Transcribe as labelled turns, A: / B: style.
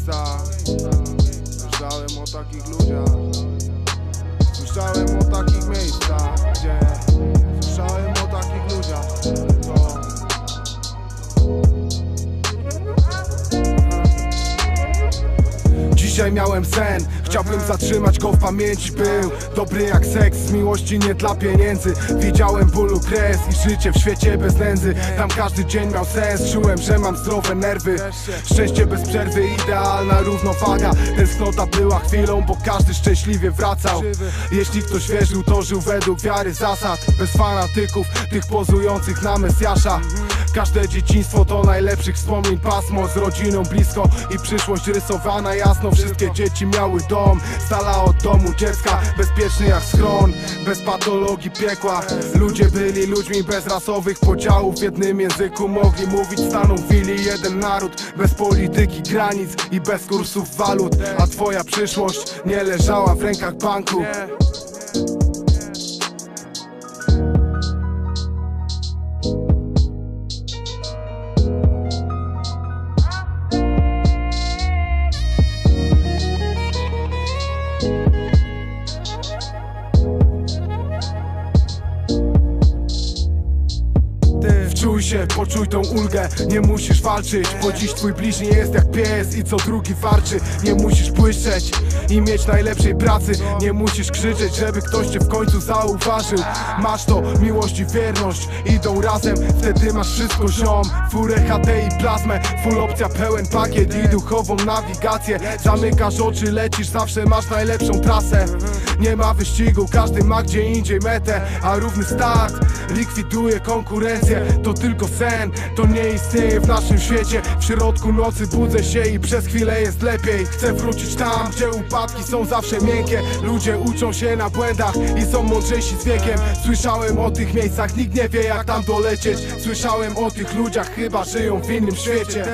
A: miejscach Słyszałem o takich ludziach. Słyszałem o takich miejscach, gdzie Wczoraj miałem sen, chciałbym zatrzymać go w pamięci. Był dobry jak seks, z miłości nie dla pieniędzy. Widziałem bólu kres i życie w świecie bez nędzy. Tam każdy dzień miał sens, czułem, że mam zdrowe nerwy. Szczęście bez przerwy, idealna równowaga. Tęsknota była chwilą, bo każdy szczęśliwie wracał. Jeśli ktoś wierzył, to żył według wiary zasad. Bez fanatyków, tych pozujących na Mesjasza Każde dzieciństwo to najlepszych wspomnień pasmo Z rodziną blisko i przyszłość rysowana jasno. Wszystkie dzieci miały dom, z dala od domu dziecka Bezpieczny jak schron, bez patologii piekła. Ludzie byli ludźmi bez rasowych podziałów W jednym języku mogli mówić, stanowili jeden naród Bez polityki granic i bez kursów walut. A twoja przyszłość nie leżała w rękach banku you. Się, poczuj tą ulgę. Nie musisz walczyć, bo dziś twój bliźni jest jak pies I co drugi warczy. Nie musisz błyszczeć i mieć najlepszej pracy. Nie musisz krzyczeć, żeby ktoś cię w końcu zauważył. Masz to, miłość i wierność Idą razem, wtedy masz wszystko ziom. Furę, HD i plazmę. Full opcja, pełen pakiet i duchową nawigację. Zamykasz oczy, lecisz, zawsze masz najlepszą trasę. Nie ma wyścigu, każdy ma gdzie indziej metę A równy start likwiduje konkurencję. To tylko sen, to nie istnieje w naszym świecie. W środku nocy budzę się i przez chwilę jest lepiej. Chcę wrócić tam, gdzie upadki są zawsze miękkie. Ludzie uczą się na błędach i są mądrzejsi z wiekiem. Słyszałem o tych miejscach, nikt nie wie jak tam dolecieć. Słyszałem o tych ludziach, chyba żyją w innym świecie